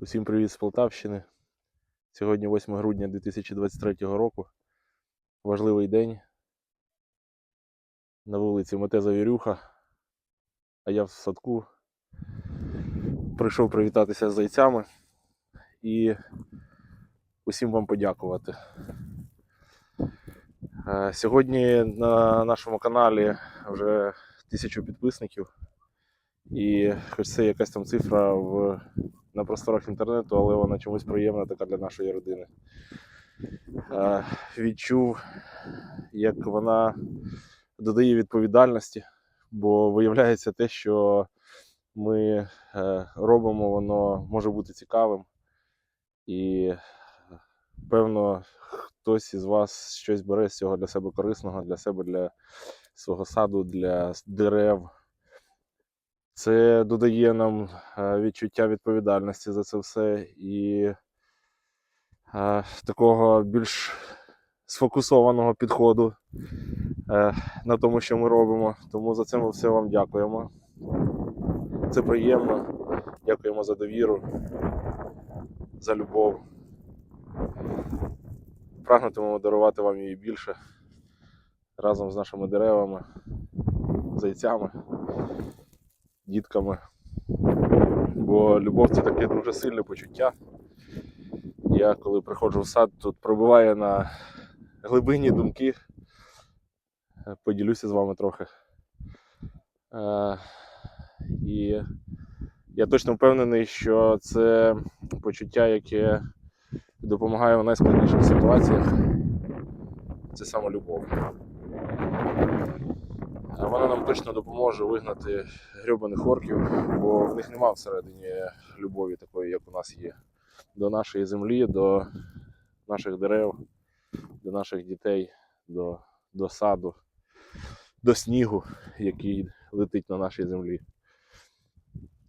Усім привіт з Полтавщини. Сьогодні 8 грудня 2023 року. Важливий день. На вулиці Мете Завірюха, а я в садку. Прийшов привітатися з зайцями і усім вам подякувати. Е, Сьогодні на нашому каналі вже тисячу підписників. І хоч це якась там цифра в на просторах інтернету, але вона чомусь приємна така для нашої родини. Е, Відчув, як вона додає відповідальності, бо виявляється те, що ми е, робимо, воно може бути цікавим. І певно, хтось із вас щось бере з цього для себе корисного, для себе, для свого саду, для дерев. Це додає нам е, відчуття відповідальності за це все і е, такого більш сфокусованого підходу е, на тому, що ми робимо. Тому за це ми все вам дякуємо. Це приємно. Дякуємо за довіру, за любов. Прагнутимемо дарувати вам її більше разом з нашими деревами, зайцями дітками. Бо любов це таке дуже сильне почуття. Я коли приходжу в сад, тут пробиває на глибинні думки. Е, Поділюся з вами трохи. Е, І я точно впевнений, що це почуття, яке допомагає в найскладніших ситуаціях. Це саме любов. Вона нам точно допоможе вигнати грьобаних орків, бо в них нема всередині любові такої, як у нас є. До нашої землі, до наших дерев, до наших дітей, до, до саду, до снігу, який летить на нашій землі.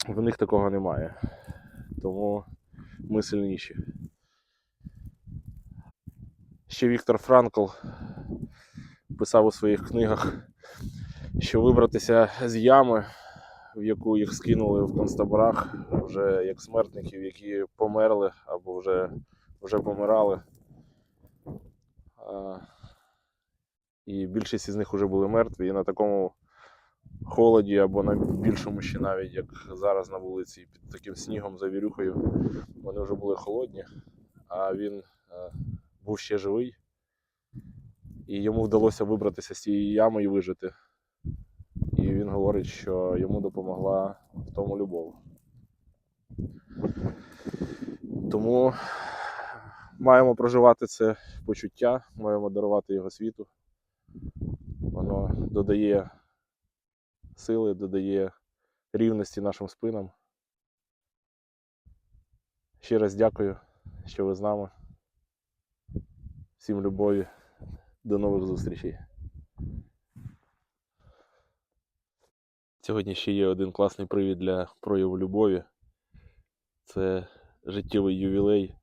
В них такого немає. Тому ми сильніші. Ще Віктор Франкл писав у своїх книгах що вибратися з ями, в яку їх скинули в концтаборах, вже як смертників, які померли або вже, вже помирали. І більшість із них вже були мертві. І на такому холоді або на більшому ще навіть, як зараз на вулиці, під таким снігом завірюхою, вони вже були холодні, а він був ще живий. І йому вдалося вибратися з цієї ями і вижити. І він говорить, що йому допомогла в тому любов. Тому маємо проживати це почуття, маємо дарувати його світу. Воно додає сили, додає рівності нашим спинам. Ще раз дякую, що ви з нами. Всім любові. До нових зустрічей. Сьогодні ще є один класний привід для прояву любові. Це життєвий ювілей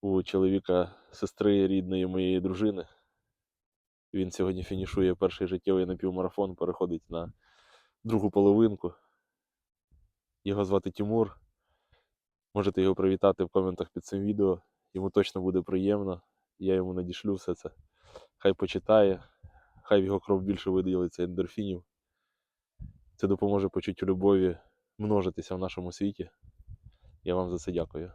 у чоловіка сестри рідної моєї дружини. Він сьогодні фінішує перший життєвий напівмарафон, переходить на другу половинку. Його звати Тимур. Можете його привітати в коментах під цим відео. Йому точно буде приємно. Я йому надішлю все це. Хай почитає, хай в його кров більше виділиться ендорфінів. Це допоможе почуттю любові множитися в нашому світі. Я вам за це дякую.